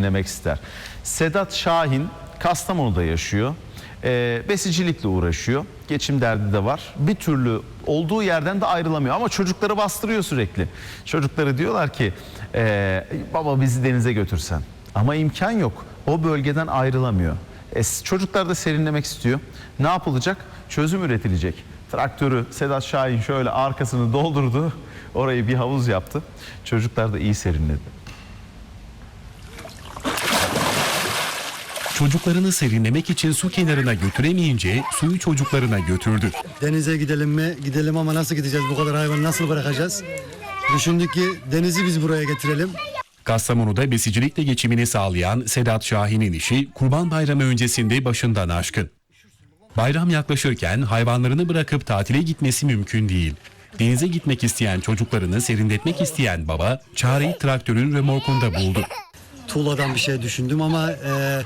dinlemek ister. Sedat Şahin Kastamonu'da yaşıyor. Ee, besicilikle uğraşıyor. Geçim derdi de var. Bir türlü olduğu yerden de ayrılamıyor ama çocukları bastırıyor sürekli. Çocukları diyorlar ki "Ee, baba bizi denize götürsen. Ama imkan yok. O bölgeden ayrılamıyor. E, çocuklar da serinlemek istiyor. Ne yapılacak? Çözüm üretilecek. Traktörü Sedat Şahin şöyle arkasını doldurdu. Orayı bir havuz yaptı. Çocuklar da iyi serinledi. Çocuklarını serinlemek için su kenarına götüremeyince suyu çocuklarına götürdü. Denize gidelim mi? Gidelim ama nasıl gideceğiz? Bu kadar hayvanı nasıl bırakacağız? Düşündük ki denizi biz buraya getirelim. Kastamonu'da besicilikle geçimini sağlayan Sedat Şahin'in işi Kurban Bayramı öncesinde başından aşkın. Bayram yaklaşırken hayvanlarını bırakıp tatile gitmesi mümkün değil. Denize gitmek isteyen çocuklarını serinletmek isteyen baba çareyi traktörün remorkunda buldu. Tuğladan bir şey düşündüm ama e,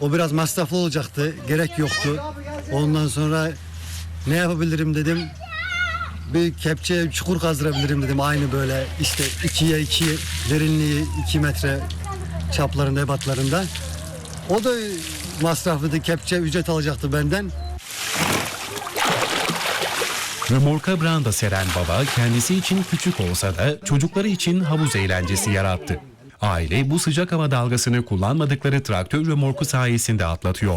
o biraz masraflı olacaktı. Gerek yoktu. Ondan sonra ne yapabilirim dedim. Bir kepçe çukur kazdırabilirim dedim. Aynı böyle işte ikiye iki derinliği iki metre çaplarında ebatlarında. O da masraflıydı. Kepçe ücret alacaktı benden. Remorka branda seren baba kendisi için küçük olsa da çocukları için havuz eğlencesi yarattı. Aile bu sıcak hava dalgasını kullanmadıkları traktör remorku sayesinde atlatıyor.